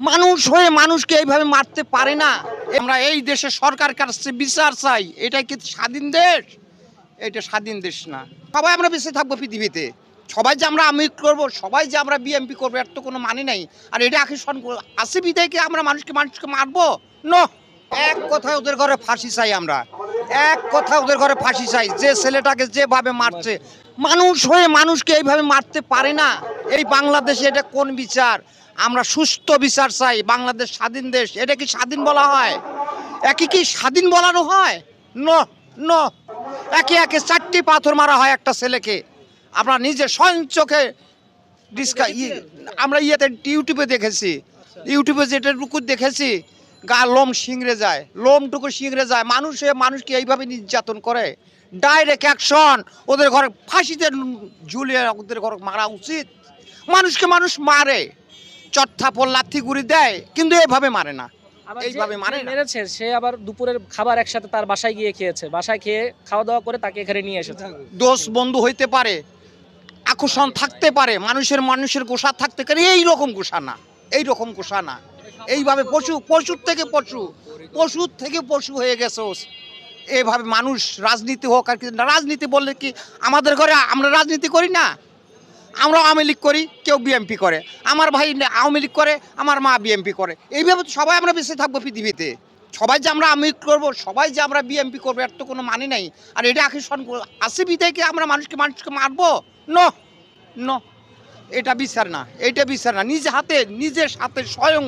মানুষ হয়ে মানুষকে এইভাবে মারতে পারে না। আমরা এই দেশে সরকার কাছে বিচার চাই। এটা কি স্বাধীন দেশ? এটা স্বাধীন দেশ না। সবাই আমরা বেঁচে থাকব পৃথিবীতে। সবাই যে আমরা আমি করব, সবাই যে আমরা বিএমপি করব, এর তো কোনো মানে নাই। আর এটা আকর্ষণ আছে বিদায় কি আমরা মানুষকে মানুষকে মারবো? ন। এক কথায় ওদের ঘরে ফাঁসি চাই আমরা। এক কথা ওদের ঘরে ফাঁসি চাই। যে ছেলেটাকে যেভাবে মারছে, মানুষ হয়ে মানুষকে এইভাবে মারতে পারে না। এই বাংলাদেশে এটা কোন বিচার? আমরা সুস্থ বিচার চাই, বাংলাদেশ স্বাধীন দেশ। এটা কি স্বাধীন বলা হয়? একে কি স্বাধীন বলানো হয়? ন ন। একে একে চারটি পাথর মারা হয় একটা ছেলেকে। আমরা নিজে স্বয়ং চোখে ডিসকা ই- আমরা ইয়েতে, ইউটিউবে দেখেছি। ইউটিউবে যেটা টুকু দেখেছি গা লোম শিংড়ে যায় লোমটুকু শিংড়ে যায় মানুষ মানুষকে এইভাবে নির্যাতন করে। ডাইরেক্ট অ্যাকশন ওদের ঘরে ফাঁসিতে ঝুলিয়ে ওদের ঘরে মারা উচিত। মানুষকে মানুষ মারে চট্টাপল লাথি গুড়ি দেয় কিন্তু এভাবে মারে না। এইভাবে মানে মেরেছে সে আবার দুপুরের খাবার একসাথে তার বাসায় গিয়ে খেয়েছে। বাসায় খেয়ে খাওয়া দাওয়া করে তাকে এখানে নিয়ে এসেছে। দোষ বন্ধু হইতে পারে আকর্ষণ থাকতে পারে মানুষের মানুষের গোসা থাকতে পারে এই রকম গোসা না এই রকম গোসা না। এইভাবে পশু পশুর থেকে পশু পশুর থেকে পশু হয়ে গেছে ও। এইভাবে মানুষ রাজনীতি হোক আর কি, রাজনীতি বললে কি আমাদের ঘরে আমরা রাজনীতি করি না? আমরা আওয়ামী লীগ করি, কেউ বিএমপি করে। আমার ভাই আওয়ামী লীগ করে, আমার মা বিএমপি করে। এইভাবে তো সবাই আমরা বেঁচে থাকব পৃথিবীতে। সবাই যে আমরা লীগ করব, সবাই যে আমরা বিএমপি করব, এর তো কোনো মানে নাই। আর এটা আকর্ষণ আছে বিদায় কি আমরা মানুষকে মানুষকে মারবো? ন ন। এটা বিচার না, এটা বিচার না। নিজে হাতে, নিজের সাথে, স্বয়ং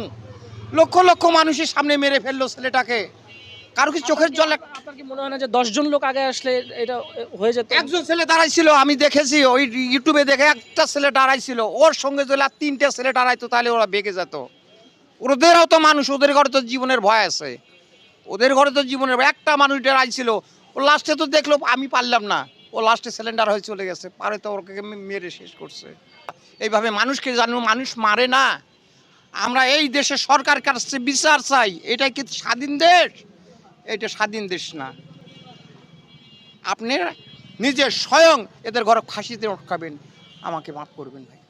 লক্ষ লক্ষ মানুষের সামনে মেরে ফেলল ছেলেটাকে। কারও কি চোখের জল আপনার কি মনে হয় না যে দশজন লোক আগে আসলে এটা হয়ে যেত? একজন ছেলে দাঁড়াইছিল আমি দেখেছি ওই ইউটিউবে দেখে একটা ছেলে দাঁড়াইছিল ওর সঙ্গে যদি আর তিনটে ছেলে দাঁড়াইতো তাহলে ওরা বেঁকে যেত। ওদেরও তো মানুষ ওদের ঘরে তো জীবনের ভয় আছে। ওদের ঘরে তো জীবনের ভয়। একটা মানুষ দাঁড়াইছিল ও লাস্টে তো দেখল আমি পারলাম না। ও লাস্টে সিলিন্ডার হয়ে চলে গেছে পারে তো ওকে মেরে শেষ করছে। এইভাবে মানুষকে জানো মানুষ মারে না। আমরা এই দেশে সরকার কাছে বিচার চাই? এটা কি স্বাধীন দেশ? এটা স্বাধীন দেশ না। আপনি নিজে স্বয়ং এদের ঘরে ফাঁসিতে উঠকাবেন আমাকে মাফ করবেন ভাই।